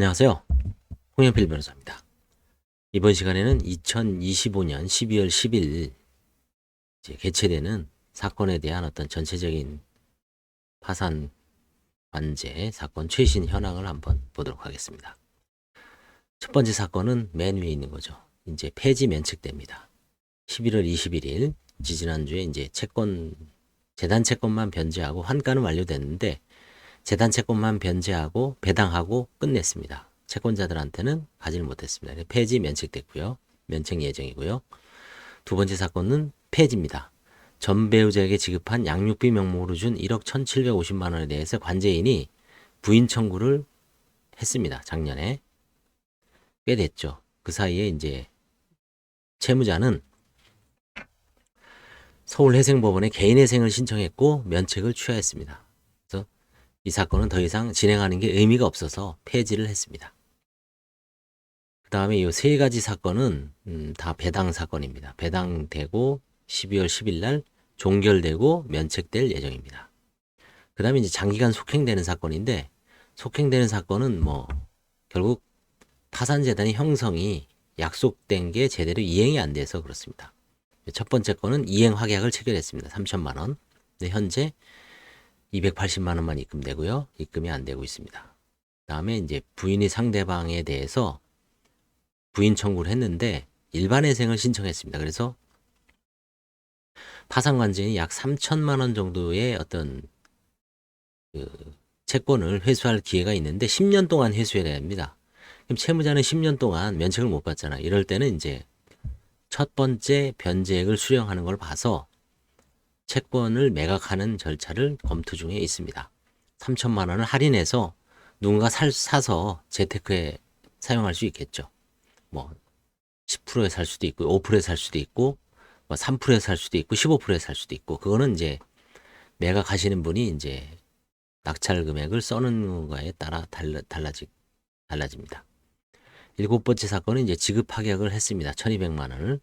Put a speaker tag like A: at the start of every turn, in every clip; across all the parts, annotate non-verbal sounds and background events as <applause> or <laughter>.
A: 안녕하세요. 홍영필 변호사입니다. 이번 시간에는 2025년 12월 10일 이제 개최되는 사건에 대한 어떤 전체적인 파산 관제 사건 최신 현황을 한번 보도록 하겠습니다. 첫 번째 사건은 맨 위에 있는 거죠. 이제 폐지 면책됩니다. 11월 21일 지지난주에 이제 채권 재단 채권만 변제하고 환가는 완료됐는데 재단 채권만 변제하고 배당하고 끝냈습니다. 채권자들한테는 가지를 못했습니다. 폐지 면책됐고요. 면책 예정이고요. 두 번째 사건은 폐지입니다. 전 배우자에게 지급한 양육비 명목으로 준 1억 1,750만 원에 대해서 관제인이 부인 청구를 했습니다. 작년에 꽤 됐죠. 그 사이에 이제 채무자는 서울회생법원에 개인회생을 신청했고 면책을 취하했습니다. 이 사건은 더 이상 진행하는 게 의미가 없어서 폐지를 했습니다. 그 다음에 이 세 가지 사건은 음, 다 배당 사건입니다. 배당되고 12월 10일 날 종결되고 면책될 예정입니다. 그 다음에 이제 장기간 속행되는 사건인데 속행되는 사건은 뭐 결국 파산재단의 형성이 약속된 게 제대로 이행이 안 돼서 그렇습니다. 첫 번째 건은 이행 확약을 체결했습니다. 3천만 원. 근데 현재 280만 원만 입금되고요. 입금이 안 되고 있습니다. 그다음에 이제 부인이 상대방에 대해서 부인 청구를 했는데 일반 회생을 신청했습니다. 그래서 파산관제인이 약 3천만 원 정도의 어떤 그 채권을 회수할 기회가 있는데 10년 동안 회수해야 됩니다. 그럼 채무자는 10년 동안 면책을 못 받잖아. 이럴 때는 이제 첫 번째 변제액을 수령하는 걸 봐서 채권을 매각하는 절차를 검토 중에 있습니다. 3천만 원을 할인해서 누군가 살, 사서 재테크에 사용할 수 있겠죠. 뭐 10%에 살 수도 있고 5%에 살 수도 있고 뭐 3%에 살 수도 있고 15%에 살 수도 있고 그거는 이제 매각하시는 분이 이제 낙찰 금액을 써는 거에 따라 달라, 달라지, 달라집니다. 일곱 번째 사건은 이제 지급 합약을 했습니다. 1200만 원을.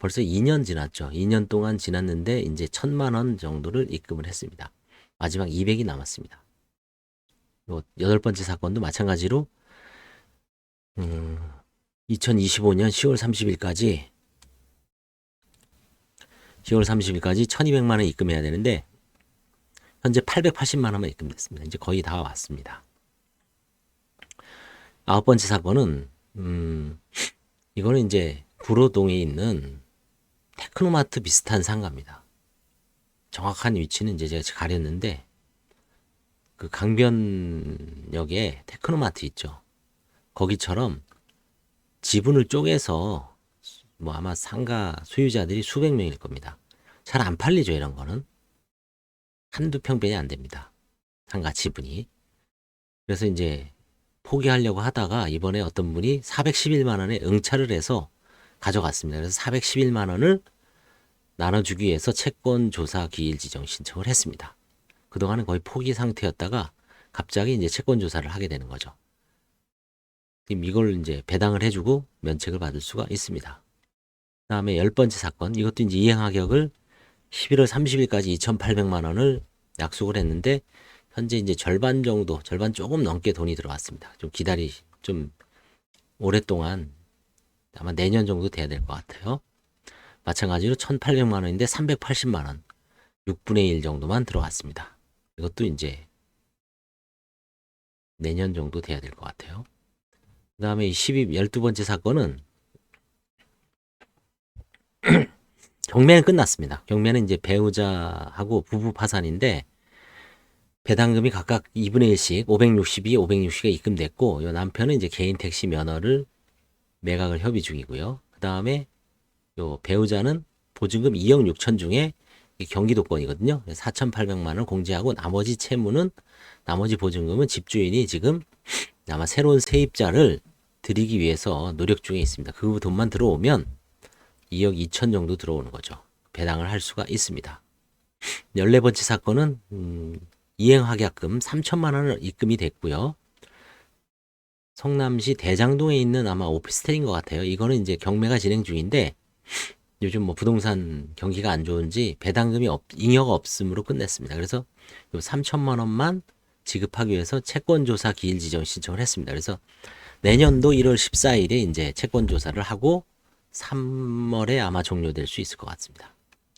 A: 벌써 2년 지났죠. 2년 동안 지났는데 이제 1000만 원 정도를 입금을 했습니다. 마지막 200이 남았습니다. 요 여덟 번째 사건도 마찬가지로 음, 2025년 10월 30일까지 10월 30일까지 1200만 원 입금해야 되는데 현재 880만 원만 입금됐습니다. 이제 거의 다 왔습니다. 아홉 번째 사건은 음, 이거는 이제 구로동에 있는 테크노마트 비슷한 상가입니다. 정확한 위치는 이제 제가 가렸는데 그 강변역에 테크노마트 있죠. 거기처럼 지분을 쪼개서 뭐 아마 상가 소유자들이 수백 명일 겁니다. 잘 안 팔리죠, 이런 거는. 한두 평변이 안 됩니다. 상가 지분이. 그래서 이제 포기하려고 하다가 이번에 어떤 분이 411만 원에 응찰을 해서 가져갔습니다. 그래서 411만 원을 나눠주기 위해서 채권 조사 기일 지정 신청을 했습니다. 그동안은 거의 포기 상태였다가 갑자기 이제 채권 조사를 하게 되는 거죠. 이걸 이제 배당을 해주고 면책을 받을 수가 있습니다. 다음에 열 번째 사건, 이것도 이제 이행하격을 11월 30일까지 2,800만 원을 약속을 했는데 현재 이제 절반 정도, 절반 조금 넘게 돈이 들어왔습니다. 좀 기다리, 좀 오랫동안 아마 내년 정도 돼야 될 것 같아요. 마찬가지로 1,800만 원인데 380만 원, 6분의 1 정도만 들어왔습니다. 이것도 이제 내년 정도 돼야 될 것 같아요. 그 다음에 이 12, 12번째 사건은 <clears throat> 경매는 끝났습니다. 경매는 이제 배우자하고 부부 파산인데 배당금이 각각 2분의 1씩 562, 560가 입금됐고 요 남편은 이제 개인 택시 면허를 매각을 협의 중이고요. 그 다음에 요 배우자는 보증금 2억 6천 중에 경기도권이거든요. 4,800만 원을 공제하고 나머지 채무는 나머지 보증금은 집주인이 지금 아마 새로운 세입자를 드리기 위해서 노력 중에 있습니다. 그 돈만 들어오면 2억 2천 정도 들어오는 거죠. 배당을 할 수가 있습니다. 14번째 사건은 음, 이행확약금 3천만 원을 입금이 됐고요. 성남시 대장동에 있는 아마 오피스텔인 것 같아요. 이거는 이제 경매가 진행 중인데 요즘 뭐 부동산 경기가 안 좋은지 배당금이 없, 잉여가 없음으로 끝냈습니다. 그래서 요 3천만 원만 지급하기 위해서 채권 조사 기일 지정 신청을 했습니다. 그래서 내년도 1월 14일에 이제 채권 조사를 하고 3월에 아마 종료될 수 있을 것 같습니다.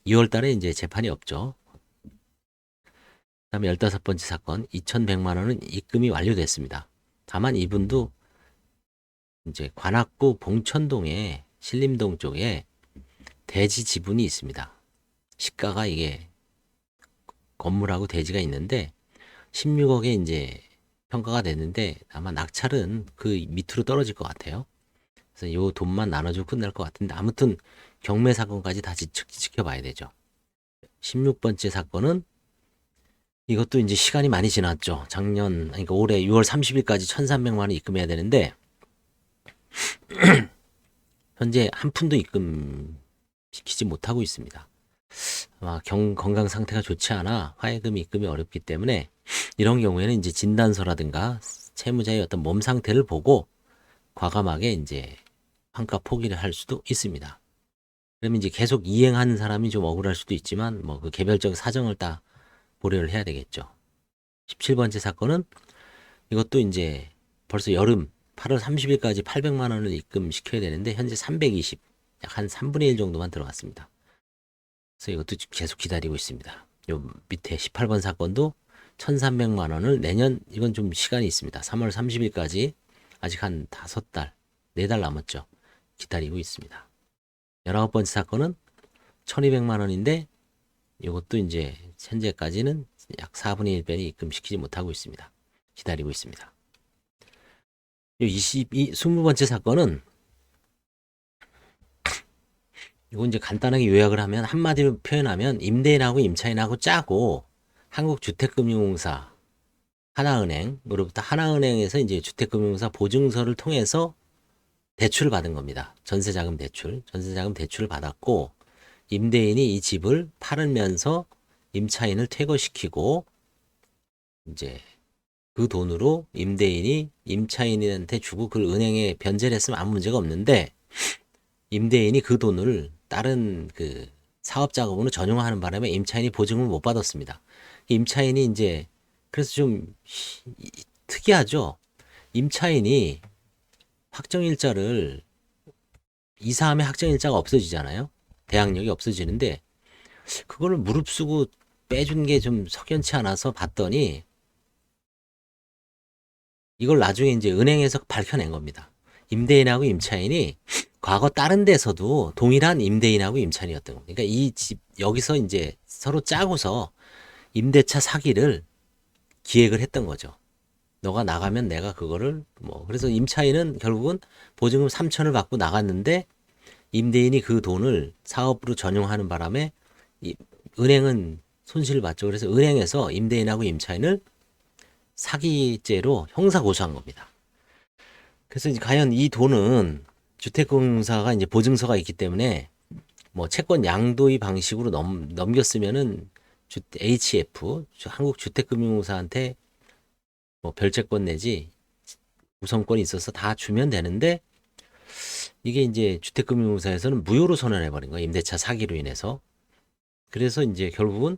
A: 2월 달에 이제 재판이 없죠. 그 다음에 15번째 사건 2,100만 원은 입금이 완료됐습니다. 다만 이분도 이제 관악구 봉천동에 신림동 쪽에 대지 지분이 있습니다. 시가가 이게 건물하고 대지가 있는데 16억에 이제 평가가 됐는데 아마 낙찰은 그 밑으로 떨어질 것 같아요. 그래서 요 돈만 나눠주고 끝날 것 같은데 아무튼 경매 사건까지 다 지, 지켜봐야 되죠. 16번째 사건은 이것도 이제 시간이 많이 지났죠. 작년, 그러니까 올해 6월 30일까지 1,300만 원 입금해야 되는데 <clears throat> 현재 한 푼도 입금 시키지 못하고 있습니다. 아마 경, 건강 상태가 좋지 않아 화해금 입금이 어렵기 때문에 이런 경우에는 이제 진단서라든가 채무자의 어떤 몸 상태를 보고 과감하게 이제 환가 포기를 할 수도 있습니다. 그러면 이제 계속 이행하는 사람이 좀 억울할 수도 있지만 뭐 그 개별적 사정을 다 고려를 해야 되겠죠. 17번째 사건은 이것도 이제 벌써 여름 8월 30일까지 800만 원을 입금시켜야 되는데 현재 320, 약 한 3분의 1 정도만 들어갔습니다. 그래서 이것도 계속 기다리고 있습니다. 요 밑에 18번 사건도 1,300만 원을 내년 이건 좀 시간이 있습니다. 3월 30일까지 아직 한 5달, 4달 남았죠. 기다리고 있습니다. 19번째 사건은 1,200만 원인데 이것도 이제 현재까지는 약 4분의 1배는 입금시키지 못하고 있습니다. 기다리고 있습니다. 요 22, 20번째 사건은 이거 이제 간단하게 요약을 하면 한마디로 표현하면 임대인하고 임차인하고 짜고 한국주택금융공사 하나은행으로부터 하나은행에서 이제 주택금융공사 보증서를 통해서 대출을 받은 겁니다. 전세자금 대출, 전세자금 대출을 받았고 임대인이 이 집을 팔으면서 임차인을 퇴거시키고 이제 그 돈으로 임대인이 임차인한테 주고 그걸 은행에 변제를 했으면 아무 문제가 없는데 임대인이 그 돈을 다른 그 사업 작업으로 전용하는 바람에 임차인이 보증을 못 받았습니다. 임차인이 이제 그래서 좀 특이하죠. 임차인이 확정일자를 이사하면 확정일자가 없어지잖아요. 대항력이 없어지는데 그거를 무릅쓰고 빼준 게 좀 석연치 않아서 봤더니 이걸 나중에 이제 은행에서 밝혀낸 겁니다. 임대인하고 임차인이 과거 다른 데서도 동일한 임대인하고 임차인이었던 겁니다. 그러니까 이 집 여기서 이제 서로 짜고서 임대차 사기를 기획을 했던 거죠. 너가 나가면 내가 그거를 뭐 그래서 임차인은 결국은 보증금 3천을 받고 나갔는데 임대인이 그 돈을 사업으로 전용하는 바람에 이 은행은 손실을 봤죠. 그래서 은행에서 임대인하고 임차인을 사기죄로 형사 고소한 겁니다. 그래서 이제 과연 이 돈은 주택금융사가 이제 보증서가 있기 때문에 뭐 채권 양도의 방식으로 넘, 넘겼으면은 주, HF 한국주택금융공사한테 뭐 별채권 내지 우선권이 있어서 다 주면 되는데 이게 이제 주택금융공사에서는 무효로 선언해 버린 거예요 임대차 사기로 인해서 그래서 이제 결국은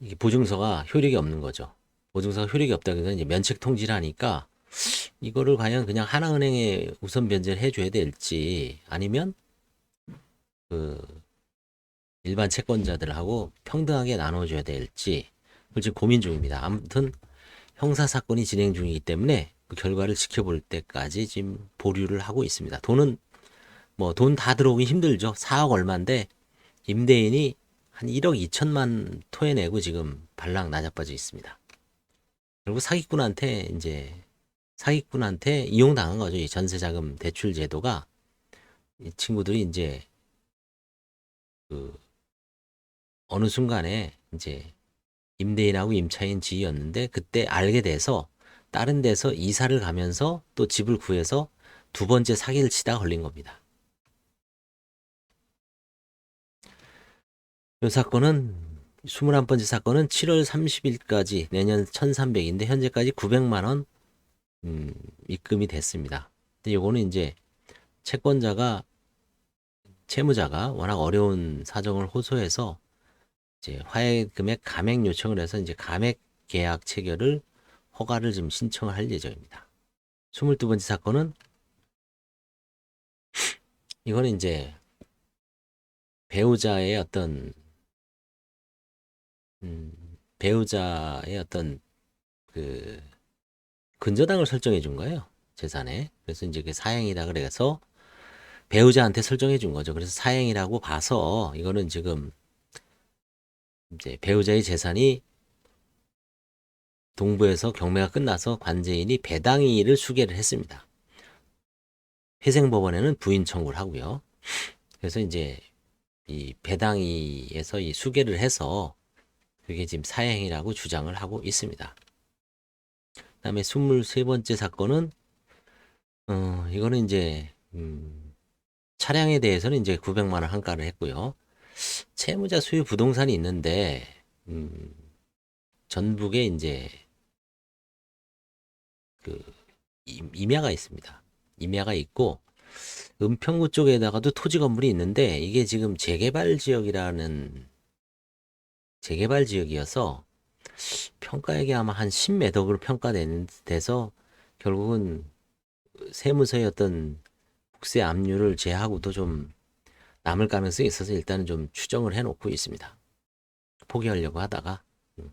A: 이게 보증서가 효력이 없는 거죠. 보증서가 효력이 없다 그래서 이제 면책 통지를 하니까 이거를 과연 그냥 하나은행에 우선 변제를 해줘야 될지 아니면 그 일반 채권자들하고 평등하게 나눠줘야 될지 그걸 지금 고민 중입니다. 아무튼 형사 사건이 진행 중이기 때문에 그 결과를 지켜볼 때까지 지금 보류를 하고 있습니다. 돈은 뭐 돈 다 들어오기 힘들죠. 4억 얼마인데 임대인이 한 1억 2천만 토해내고 지금 발랑 나자빠져 있습니다. 결국 사기꾼한테 이제 사기꾼한테 이용당한 거죠. 이 전세자금 대출 제도가 이 친구들이 이제 그 어느 순간에 이제 임대인하고 임차인 지위였는데 그때 알게 돼서 다른 데서 이사를 가면서 또 집을 구해서 두 번째 사기를 치다가 걸린 겁니다. 이 사건은 21번째 사건은 7월 30일까지 내년 1300인데 현재까지 900만 원 음, 입금이 됐습니다. 근데 요거는 이제 채권자가 채무자가 워낙 어려운 사정을 호소해서 이제 화해 금액 감액 요청을 해서 이제 감액 계약 체결을 허가를 좀 신청을 할 예정입니다. 22번째 사건은 이거는 이제 배우자의 어떤 음, 배우자의 어떤 그 근저당을 설정해 준 거예요. 재산에. 그래서 이제 그 사행이다 그래서 배우자한테 설정해 준 거죠. 그래서 사행이라고 봐서 이거는 지금 이제 배우자의 재산이 동부에서 경매가 끝나서 관제인이 배당이를 수개를 했습니다. 회생법원에는 부인 청구를 하고요. 그래서 이제 이 배당이에서 이 수개를 해서 그게 지금 사행이라고 주장을 하고 있습니다. 그 다음에 23번째 사건은 어 이거는 이제 음 차량에 대해서는 이제 900만 원 한가를 했고요. 채무자 소유 부동산이 있는데 음 전북에 이제 그 임- 임야가 있습니다. 임야가 있고 은평구 쪽에다가도 토지 건물이 있는데 이게 지금 재개발 지역이라는 재개발 지역이어서 평가액이 아마 한 10매덕으로 평가되는 돼서 결국은 세무서의 어떤 국세 압류를 제하고도 좀 남을 가능성이 있어서 일단은 좀 추정을 해놓고 있습니다. 포기하려고 하다가 음.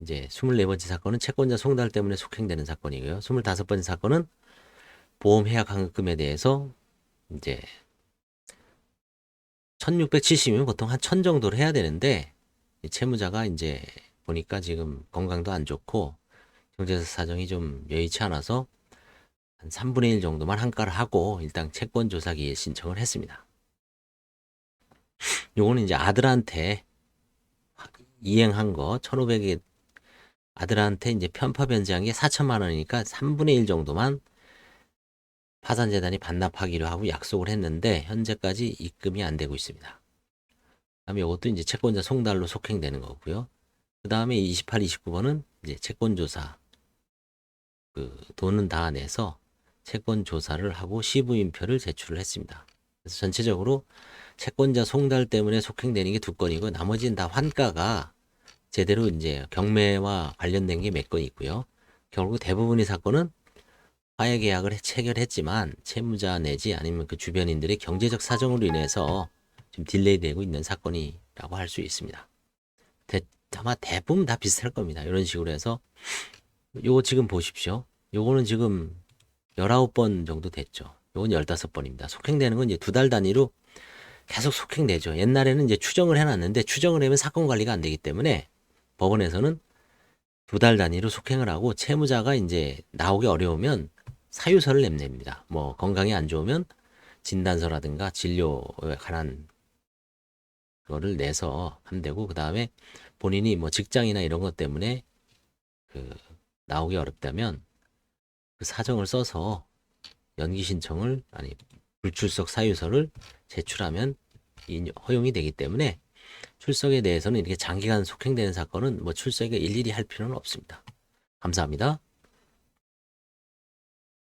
A: 이제 24번째 사건은 채권자 송달 때문에 속행되는 사건이고요. 25번째 사건은 보험 해약 환급금에 대해서 이제 1670이면 보통 한 1000 정도를 해야 되는데 이 채무자가 이제 보니까 지금 건강도 안 좋고 경제 사정이 좀 여의치 않아서 한 3분의 1 정도만 한가를 하고 일단 채권 조사기에 신청을 했습니다. 요거는 이제 아들한테 이행한 거 1,500에 아들한테 이제 편파 변제한 게 4천만 원이니까 3분의 1 정도만 파산재단이 반납하기로 하고 약속을 했는데 현재까지 입금이 안 되고 있습니다. 그다음에 이것도 이제 채권자 송달로 속행되는 거고요. 그 다음에 28, 29번은 이제 채권 조사 그 돈은 다 내서 채권 조사를 하고 시부인표를 제출을 했습니다. 그래서 전체적으로 채권자 송달 때문에 속행되는 게 두 건이고 나머지는 다 환가가 제대로 이제 경매와 관련된 게 몇 건 있고요. 결국 대부분의 사건은 화해 계약을 체결했지만 채무자 내지 아니면 그 주변인들의 경제적 사정으로 인해서 좀 딜레이되고 있는 사건이라고 할 수 있습니다. 대, 아마 대부분 다 비슷할 겁니다. 이런 식으로 해서 요거 지금 보십시오. 요거는 지금 19번 정도 됐죠. 요건 15번입니다. 속행되는 건 이제 두 달 단위로 계속 속행되죠. 옛날에는 이제 추정을 해놨는데 추정을 하면 사건 관리가 안 되기 때문에 법원에서는 두 달 단위로 속행을 하고 채무자가 이제 나오기 어려우면 사유서를 냅냅니다. 뭐 건강이 안 좋으면 진단서라든가 진료에 관한 거를 내서 하면 되고 그 다음에 본인이 뭐 직장이나 이런 것 때문에 그 나오기 어렵다면 그 사정을 써서 연기 신청을 아니 불출석 사유서를 제출하면 인- 허용이 되기 때문에 출석에 대해서는 이렇게 장기간 속행되는 사건은 뭐 출석에 일일이 할 필요는 없습니다. 감사합니다.